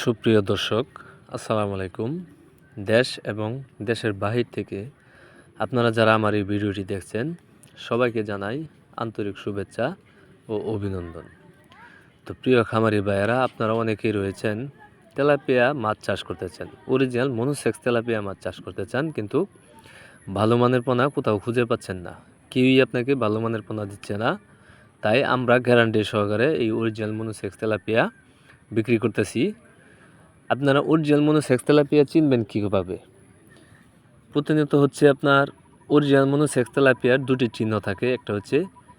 সুপ্রিয় দর্শক, আসসালামু আলাইকুম। দেশ এবং দেশের বাহির থেকে আপনারা যারা আমার এই ভিডিওটি দেখছেন, সবাইকে জানাই আন্তরিক শুভেচ্ছা ও অভিনন্দন। তো প্রিয় খামারি ভাইয়েরা, আপনারা অনেকেই রয়েছেন, তেলাপিয়া মাছ চাষ করতে চান অরিজিনাল মনোসেক্স তেলাপিয়া মাছ চাষ করতে চান কিন্তু ভালো মানের পোনা কোথাও খুঁজে পাচ্ছেন না। কেউই আপনাকে ভালো মানের পোনা দিচ্ছে না। তাই আমরা গ্যারান্টি সহকারে এই অরিজিনাল মনোসেক্স তেলাপিয়া বিক্রি করতেছি। আপনারা অরিজিনাল মনোসেক্স তেলাপিয়া চিনবেন কীভাবে? প্রতিনিয়ত হচ্ছে আপনার অরিজিনাল মনোসেক্স তেলাপিয়ার দুটি চিহ্ন থাকে। একটা হচ্ছে,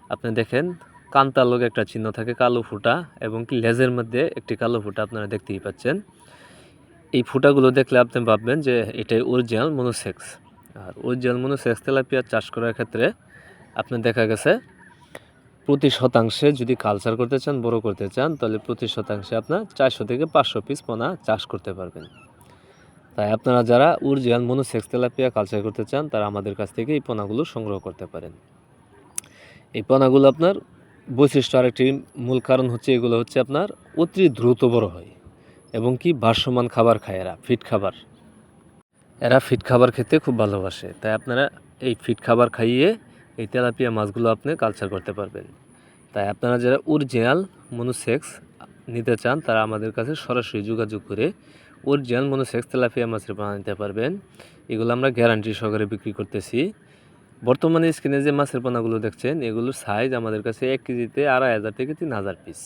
আপনি দেখেন, কান্তার লোক একটা চিহ্ন থাকে, কালো ফুটা এবং কি লেজের মধ্যে একটি কালো ফুটা আপনারা দেখতেই পাচ্ছেন। এই ফুটাগুলো দেখলে আপনি ভাববেন যে এটাই অরিজিনাল মনোসেক্স আর অরিজিনাল মনোসেক্স তেলাপিয়া চাষ করার ক্ষেত্রে আপনার দেখা গেছে প্রতি শতাংশে যদি কালচার করতে চান, বড় করতে চান, তাহলে প্রতি শতাংশে আপনার চারশো থেকে পাঁচশো পিস পোনা চাষ করতে পারবেন। তাই আপনারা যারা উর্জিয়ান মনোসেক্স তেলাপিয়া কালচার করতে চান, তারা আমাদের কাছ থেকে এই পোনাগুলো সংগ্রহ করতে পারেন। এই পোনাগুলো আপনার বৈশিষ্ট্য আরেকটি মূল কারণ হচ্ছে, এগুলো হচ্ছে আপনার অতি দ্রুত বড় হয় এবং কি ভারসমান খাবার খায় এরা, ফিট খাবার। এরা ফিট খাবার খেতে খুব ভালোবাসে, তাই আপনারা এই ফিট খাবার খাইয়ে এই তেলাপিয়া মাছগুলো আপনি কালচার করতে পারবেন। তাই আপনারা যারা অরিজিনাল মনোসেক্স নিতে চান, তারা আমাদের কাছে সরাসরি যোগাযোগ করে অরিজিনাল মনোসেক্স তেলাপিয়া মাছের পোনা নিতে পারবেন। এগুলো আমরা গ্যারান্টি সহকারে বিক্রি করতেছি। বর্তমানে স্ক্রিনে যে মাছের পোনাগুলো দেখছেন এগুলোর সাইজ আমাদের কাছে এক কেজিতে আড়াই হাজার থেকে তিন হাজার পিস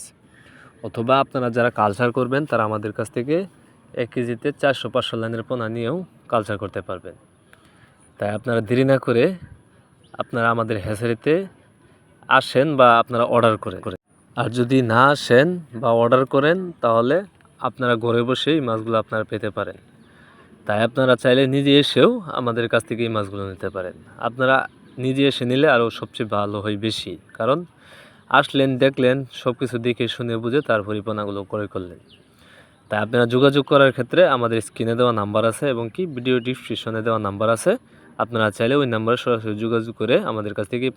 অথবা আপনারা যারা কালচার করবেন, তারা আমাদের কাছ থেকে এক কেজিতে চারশো পাঁচশো লাইনের পোনা নিয়েও কালচার করতে পারবেন। তাই আপনারা দেরি না করে আপনারা আমাদের হ্যাচারিতে আসেন বা আপনারা অর্ডার করে করে। আর যদি না আসেন বা অর্ডার করেন, তাহলে আপনারা ঘরে বসে এই মাছগুলো আপনারা পেতে পারেন। তাই আপনারা চাইলে নিজে এসেও আমাদের কাছ থেকে এই মাছগুলো নিতে পারেন। আপনারা নিজে এসে নিলে আরও সবচেয়ে ভালো হয় বেশি। কারণ আসলেন, দেখলেন সব কিছু দেখে শুনে বুঝে তারপর পোনাগুলো ক্রয় করলেন। তাই আপনারা যোগাযোগ করার ক্ষেত্রে আমাদের স্ক্রিনে দেওয়া নাম্বার আছে এবং কি? ভিডিও ডিসক্রিপশনে দেওয়া নাম্বার আছে। আপনারা চাইলে ওই নাম্বারে সরাসরি যোগাযোগ করে আমাদের কাছ থেকে